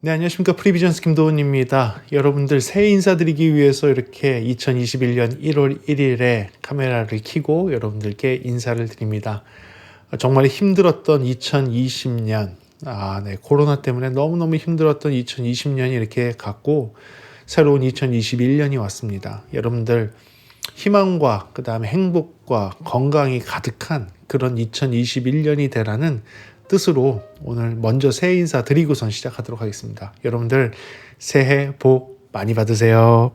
네, 안녕하십니까. 프리비전스 김도훈입니다. 여러분들 새해 인사드리기 위해서 이렇게 2021년 1월 1일에 카메라를 켜고 여러분들께 인사를 드립니다. 정말 힘들었던 2020년, 아, 네, 코로나 때문에 너무너무 힘들었던 2020년이 이렇게 갔고, 새로운 2021년이 왔습니다. 여러분들 희망과 그 다음에 행복과 건강이 가득한 그런 2021년이 되라는 뜻으로 오늘 먼저 새해 인사 드리고선 시작하도록 하겠습니다. 여러분들 새해 복 많이 받으세요.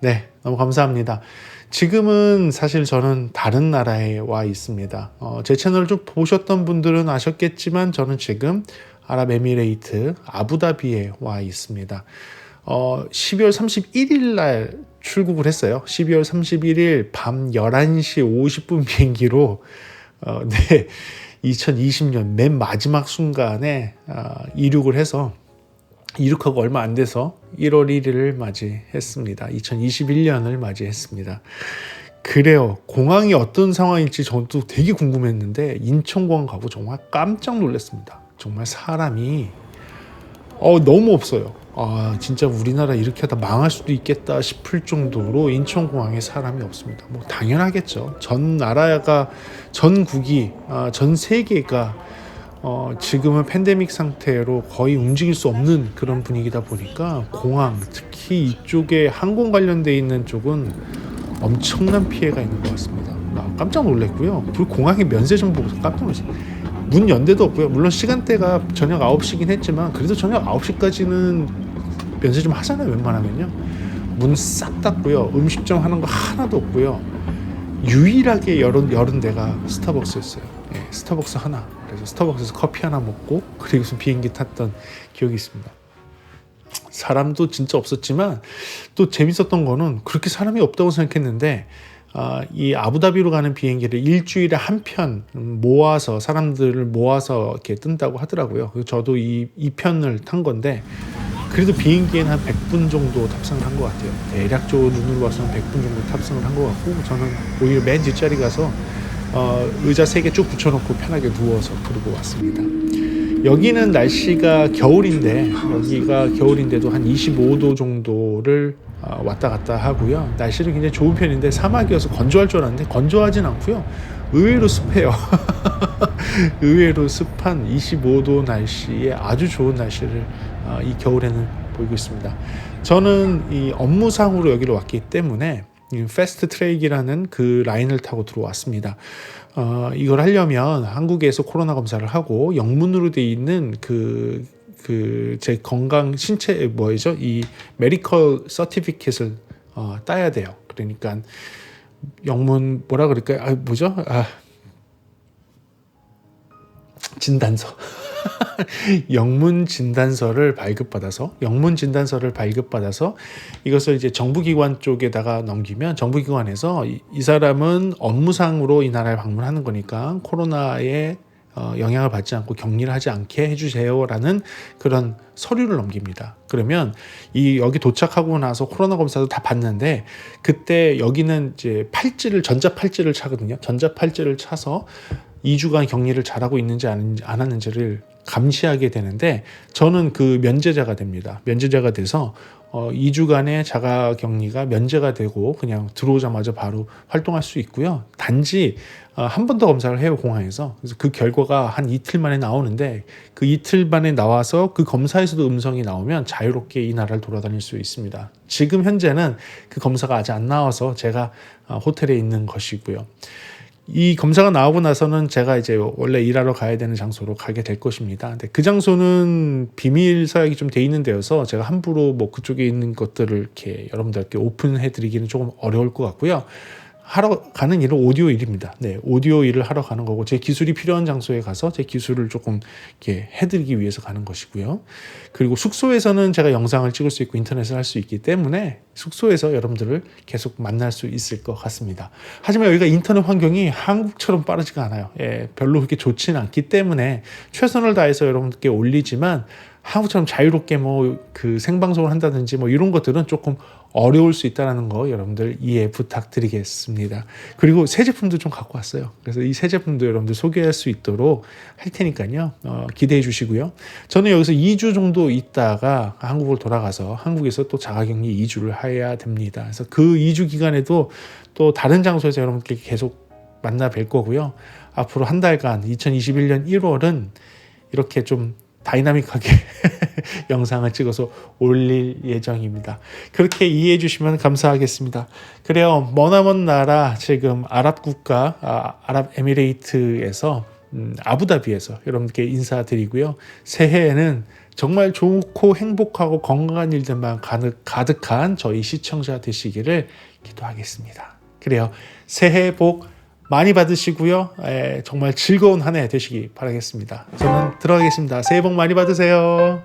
네, 너무 감사합니다. 지금은 사실 저는 다른 나라에 와 있습니다. 어, 제 채널을 좀 보셨던 분들은 아셨겠지만 저는 지금 아랍에미레이트 아부다비에 와 있습니다. 어, 12월 31일 날 출국을 했어요. 12월 31일 밤 11시 50분 비행기로 어, 네. 2020년 맨 마지막 순간에 어, 이륙을 해서 이륙하고 얼마 안 돼서 1월 1일을 맞이했습니다. 2021년을 맞이했습니다. 그래요. 공항이 어떤 상황일지 저도 되게 궁금했는데 인천공항 가고 정말 깜짝 놀랐습니다. 정말 사람이 어, 너무 없어요. 아, 진짜 우리나라 이렇게 하다 망할 수도 있겠다 싶을 정도로 인천공항에 사람이 없습니다. 뭐 당연하겠죠. 전 나라가 전국이 아, 전 세계가 어, 지금은 팬데믹 상태로 거의 움직일 수 없는 그런 분위기다 보니까 공항 특히 이쪽에 항공 관련돼 있는 쪽은 엄청난 피해가 있는 것 같습니다. 아, 깜짝 놀랐고요. 그리고 공항에 면세 좀 보고서 깜짝 놀랐어요. 문 연대도 없고요. 물론 시간대가 저녁 9시긴 했지만 그래도 저녁 9시까지는 면세 좀 하잖아요. 웬만하면요. 문 싹 닫고요. 음식점 하는 거 하나도 없고요. 유일하게 열은 열은 데가 스타벅스였어요. 예, 스타벅스 하나. 그래서 스타벅스에서 커피 하나 먹고 그리고서 비행기 탔던 기억이 있습니다. 사람도 진짜 없었지만 또 재밌었던 거는 그렇게 사람이 없다고 생각했는데 어, 이 아부다비로 가는 비행기를 일주일에 한 편 모아서 사람들을 모아서 이렇게 뜬다고 하더라고요. 저도 이, 이 편을 탄 건데 그래도 비행기에는 한 100분 정도 탑승을 한 것 같아요. 대략적으로 눈으로 봐서는 100분 정도 탑승을 한 것 같고 저는 오히려 맨 뒷자리 가서 어, 의자 세개쭉 붙여놓고 편하게 누워서 그러고 왔습니다. 여기는 날씨가 겨울인데 여기가 겨울인데도 한 25도 정도를 어, 왔다 갔다 하고요. 날씨는 굉장히 좋은 편인데 사막이어서 건조할 줄 알았는데 건조하진 않고요. 의외로 습해요. 의외로 습한 25도 날씨에 아주 좋은 날씨를 어, 이 겨울에는 보이고 있습니다. 저는 이 업무상으로 여기로 왔기 때문에 패스트 트레이크라는 그 라인을 타고 들어왔습니다. 어, 이걸 하려면 한국에서 코로나 검사를 하고 영문으로 돼 있는 그 그 제 건강 신체 뭐죠 이 메디컬 서티피켓을 어, 따야 돼요. 그러니까 영문 뭐라 그럴까요? 아 뭐죠? 아 진단서. 영문 진단서를 발급받아서 영문 진단서를 발급받아서 이것을 이제 정부기관 쪽에다가 넘기면 정부기관에서 이, 이 사람은 업무상으로 이 나라를 방문하는 거니까 코로나에 어, 영향을 받지 않고 격리를 하지 않게 해주세요라는 그런 서류를 넘깁니다. 그러면 이 여기 도착하고 나서 코로나 검사도 다 받는데 그때 여기는 이제 팔찌를 전자 팔찌를 차거든요. 전자 팔찌를 차서 2주간 격리를 잘하고 있는지 안, 않았는지를 감시하게 되는데 저는 그 면제자가 됩니다. 면제자가 돼서 어, 2주간의 자가 격리가 면제가 되고 그냥 들어오자마자 바로 활동할 수 있고요. 단지 어, 한번 더 검사를 해요 공항에서. 그래서 그 결과가 한 이틀 만에 나오는데 그 이틀 만에 나와서 그 검사에서도 음성이 나오면 자유롭게 이 나라를 돌아다닐 수 있습니다. 지금 현재는 그 검사가 아직 안 나와서 제가 어, 호텔에 있는 것이고요. 이 검사가 나오고 나서는 제가 이제 원래 일하러 가야 되는 장소로 가게 될 것입니다. 근데 그 장소는 비밀 서약이 좀 돼 있는 데여서 제가 함부로 뭐 그쪽에 있는 것들을 이렇게 여러분들께 오픈해 드리기는 조금 어려울 것 같고요. 하러 가는 일은 오디오 일입니다. 네, 오디오 일을 하러 가는 거고 제 기술이 필요한 장소에 가서 제 기술을 조금 이렇게 해드리기 위해서 가는 것이고요. 그리고 숙소에서는 제가 영상을 찍을 수 있고 인터넷을 할 수 있기 때문에 숙소에서 여러분들을 계속 만날 수 있을 것 같습니다. 하지만 여기가 인터넷 환경이 한국처럼 빠르지가 않아요. 예, 별로 그렇게 좋지는 않기 때문에 최선을 다해서 여러분들께 올리지만 한국처럼 자유롭게 뭐 그 생방송을 한다든지 뭐 이런 것들은 조금 어려울 수 있다는 거 여러분들 이해 부탁드리겠습니다. 그리고 새 제품도 좀 갖고 왔어요. 그래서 이 새 제품도 여러분들 소개할 수 있도록 할 테니까요. 어, 기대해 주시고요. 저는 여기서 2주 정도 있다가 한국을 돌아가서 한국에서 또 자가격리 2주를 해야 됩니다. 그래서 그 2주 기간에도 또 다른 장소에서 여러분께 계속 만나 뵐 거고요. 앞으로 한 달간 2021년 1월은 이렇게 좀 다이나믹하게 영상을 찍어서 올릴 예정입니다. 그렇게 이해해 주시면 감사하겠습니다. 그래요. 머나먼 나라 지금 아랍 국가 아, 아랍에미레이트에서 음, 아부다비에서 여러분께 인사드리고요. 새해에는 정말 좋고 행복하고 건강한 일들만 가득, 가득한 저희 시청자 되시기를 기도하겠습니다. 그래요. 새해 복 많이 받으시고요. 에, 정말 즐거운 한 해 되시기 바라겠습니다. 저는 들어가겠습니다. 새해 복 많이 받으세요.